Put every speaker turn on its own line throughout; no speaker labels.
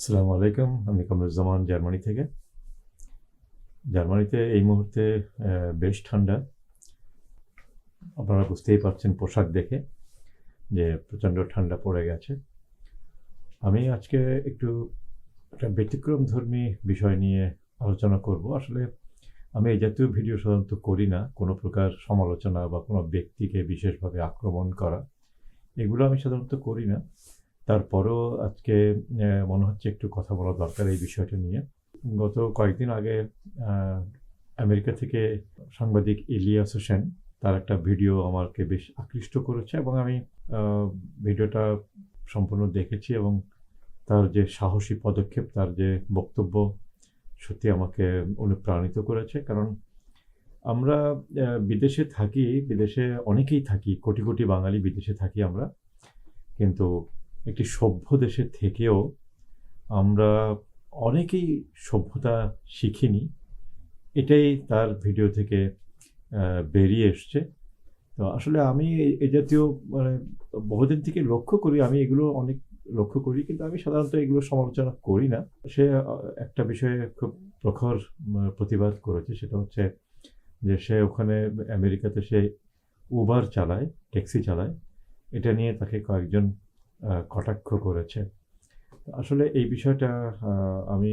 আসসালামু আলাইকুম। আমি কামরুজ্জামান জার্মানি থেকে। জার্মানিতে এই মুহূর্তে বেশ ঠান্ডা। আপনারা বুঝতেই পারছেন পোশাক দেখে যে প্রচণ্ড ঠান্ডা পড়ে গেছে। আমি আজকে একটু একটা ব্যতিক্রম ধর্মী বিষয় নিয়ে আলোচনা করব। আসলে আমি এই জাতীয় ভিডিও সাধারণত করি না। কোনো প্রকার সমালোচনা বা কোনো ব্যক্তিকে বিশেষভাবে আক্রমণ করা, এগুলো আমি সাধারণত করি না। তারপরেও আজকে মনে হচ্ছে একটু কথা বলা দরকার এই বিষয়টা নিয়ে। গত কয়েকদিন আগে আমেরিকা থেকে সাংবাদিক ইলিয়াস হোসেন তার একটা ভিডিও আমাকে বেশ আকৃষ্ট করেছে এবং আমি ভিডিওটা সম্পূর্ণ দেখেছি এবং তার যে সাহসী পদক্ষেপ, তার যে বক্তব্য সত্যি আমাকে অনুপ্রাণিত করেছে। কারণ আমরা বিদেশে থাকি, বিদেশে অনেকেই থাকি, কোটি কোটি বাঙালি বিদেশে থাকি আমরা। কিন্তু একটি সভ্য দেশের থেকেও আমরা অনেকেই সভ্যতা শিখিনি। এটাই তার ভিডিও থেকে বেরিয়ে এসছে। তো আসলে আমি এই জাতীয় মানে বহুদিন থেকে লক্ষ্য করি, আমি এগুলো অনেক লক্ষ্য করি, কিন্তু আমি সাধারণত এগুলো সমালোচনা করি না। সে একটা বিষয়ে খুব প্রখর প্রতিবাদ করেছে, সেটা হচ্ছে যে সে ওখানে আমেরিকাতে সে উবার চালায় ট্যাক্সি চালায়। এটা নিয়ে তাকে কয়েকজন কটাক্ষ করেছে। আসলে এই বিষয়টা আমি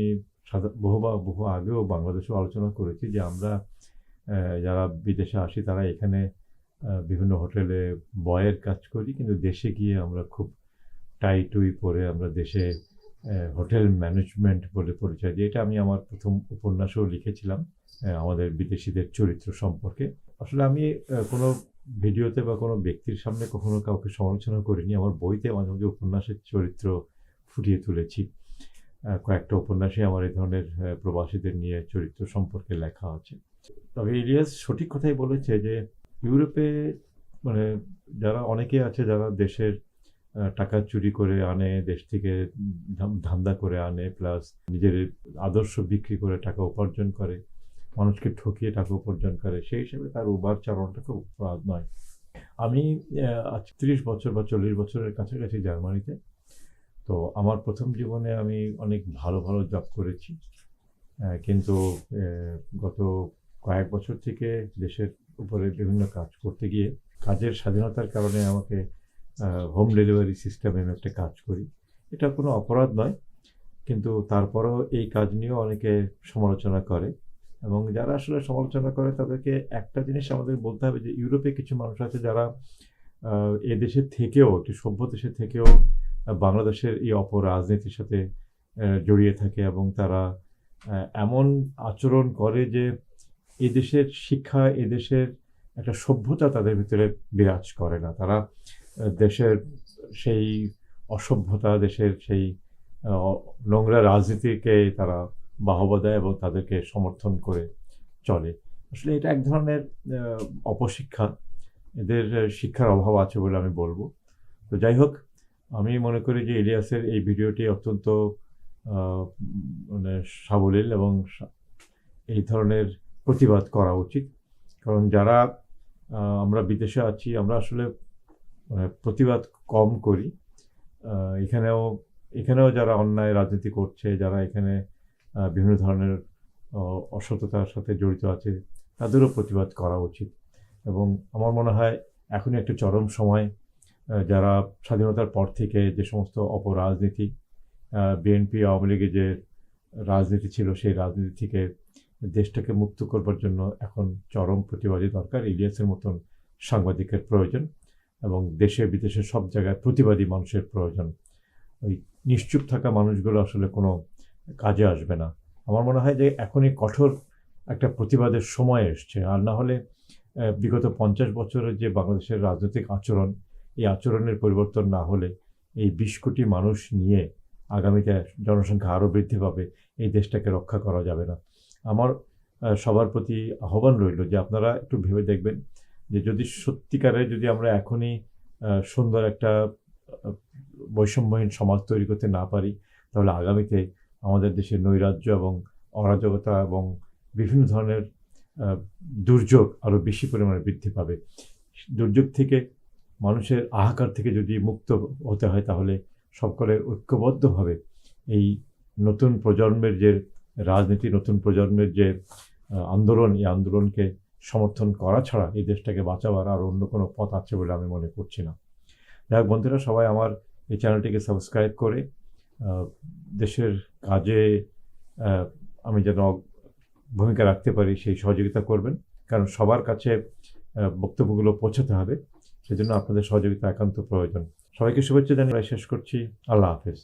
বহু বা বহু আগেও বাংলাদেশেও আলোচনা করেছি যে আমরা যারা বিদেশে আসি তারা এখানে বিভিন্ন হোটেলে বয়ের কাজ করি, কিন্তু দেশে গিয়ে আমরা খুব টাই টুই পরে আমরা দেশে হোটেল ম্যানেজমেন্ট বলে পরিচয় দিই। এটা আমি আমার প্রথম উপন্যাসেও লিখেছিলাম আমাদের বিদেশিদের চরিত্র সম্পর্কে। আসলে আমি কোনো ভিডিওতে বা কোনো ব্যক্তির সামনে কখনো কাউকে সমালোচনা করিনি, আমার বইতে মাঝে মাঝে উপন্যাসের চরিত্র ফুটিয়ে তুলেছি। কয়েকটা উপন্যাসে আমার এই ধরনের প্রবাসীদের নিয়ে চরিত্র সম্পর্কে লেখা আছে। তবে ইলিয়াস সঠিক কথাই বলেছে যে, ইউরোপে মানে যারা অনেকে আছে যারা দেশের টাকা চুরি করে আনে, দেশ থেকে ধান্দা করে আনে, প্লাস নিজের আদর্শ বিক্রি করে টাকা উপার্জন করে মানুষকে ঠকিয়ে টাকা উপার্জন করে, সেই হিসেবে তার উবার চালানোটা খুব অপরাধ নয়। আমি আজ ত্রিশ বছর বা চল্লিশ বছরের কাছাকাছি জার্মানিতে, তো আমার প্রথম জীবনে আমি অনেক ভালো ভালো জব করেছি। কিন্তু গত কয়েক বছর থেকে দেশের উপরে বিভিন্ন কাজ করতে গিয়ে, কাজের স্বাধীনতার কারণে আমাকে হোম ডেলিভারি সিস্টেমে আমি একটা কাজ করি। এটা কোনো অপরাধ নয়, কিন্তু তারপরেও এই কাজ নিয়েও অনেকে সমালোচনা করে। এবং যারা আসলে সমালোচনা করে, তাদেরকে একটা জিনিস আমাদের বলতে হবে যে, ইউরোপে কিছু মানুষ আছে যারা এ দেশের থেকেও, একটি সভ্য দেশের থেকেও বাংলাদেশের এই অপরাজনীতির সাথে জড়িয়ে থাকে এবং তারা এমন আচরণ করে যে এই দেশের শিক্ষা, এ দেশের একটা সভ্যতা তাদের ভিতরে বিরাজ করে না। তারা দেশের সেই অসভ্যতা, দেশের সেই নোংরা রাজনীতিকে তারা বাহবা দেয় এবং তাদেরকে সমর্থন করে চলে। আসলে এটা এক ধরনের অপশিক্ষা। এদের শিক্ষার অভাব আছে বলে আমি বলব। তো যাই হোক, আমি মনে করি যে ইলিয়াসের এই ভিডিওটি অত্যন্ত মানে সাবলীল এবং এই ধরনের প্রতিবাদ করা উচিত। কারণ যারা আমরা বিদেশে আছি, আমরা আসলে মানে প্রতিবাদ কম করি। এখানেও এখানেও যারা অন্যায় রাজনীতি করছে, যারা এখানে বিভিন্ন ধরনের অসততার সাথে জড়িত আছে, তাদেরও প্রতিবাদ করা উচিত। এবং আমার মনে হয় এখনই একটা চরম সময় যারা স্বাধীনতার পর থেকে যে সমস্ত অপরাজনীতি বিএনপি, আওয়ামী লীগের যে রাজনীতি ছিল, সেই রাজনীতি থেকে দেশটাকে মুক্ত করবার জন্য এখন চরম প্রতিবাদী দরকার। ইলিয়াসের মতন সাংবাদিকের প্রয়োজন এবং দেশে, বিদেশে সব জায়গায় প্রতিবাদী মানুষের প্রয়োজন। ওই নিশ্চুপ থাকা মানুষগুলো আসলে কোনো কাজে আসবে না। আমার মনে হয় যে এখনই কঠোর একটা প্রতিবাদের সময় এসছে। আর না হলে বিগত পঞ্চাশ বছরের যে বাংলাদেশের রাজনৈতিক আচরণ, এই আচরণের পরিবর্তন না হলে এই বিশ কোটি মানুষ নিয়ে আগামীতে জনসংখ্যা আরও বৃদ্ধি পাবে, এই দেশটাকে রক্ষা করা যাবে না। আমার সবার প্রতি আহ্বান রইল যে আপনারা একটু ভেবে দেখবেন যে যদি সত্যিকারে যদি আমরা এখনই সুন্দর একটা বৈষম্যহীন সমাজ তৈরি করতে না পারি, তাহলে আগামীতে আমাদের দেশের নৈরাজ্য এবং অরাজকতা এবং বিভিন্ন ধরনের দুর্যোগ আরও বেশি পরিমাণে বৃদ্ধি পাবে। দুর্যোগ থেকে মানুষের আহাকার থেকে যদি মুক্ত হতে হয় তাহলে সকলের ঐক্যবদ্ধভাবে এই নতুন প্রজন্মের যে রাজনীতি, নতুন প্রজন্মের যে আন্দোলন, এই আন্দোলনকে সমর্থন করা ছাড়া এই দেশটাকে বাঁচাবার আর অন্য কোনো পথ আছে বলে আমি মনে করছি না। যাই হোক বন্ধুরা, সবাই আমার এই চ্যানেলটিকে সাবস্ক্রাইব করে দেশের কাজে আমি যেন ভূমিকা রাখতে পারি, সেই সহযোগিতা করবেন। কারণ সবার কাছে বক্তব্যগুলো পৌঁছাতে হবে। সেজন্য আপনাদের সহযোগিতা একান্ত প্রয়োজন। সবাইকে শুভেচ্ছা জানিয়ে শেষ করছি। আল্লাহ হাফেজ।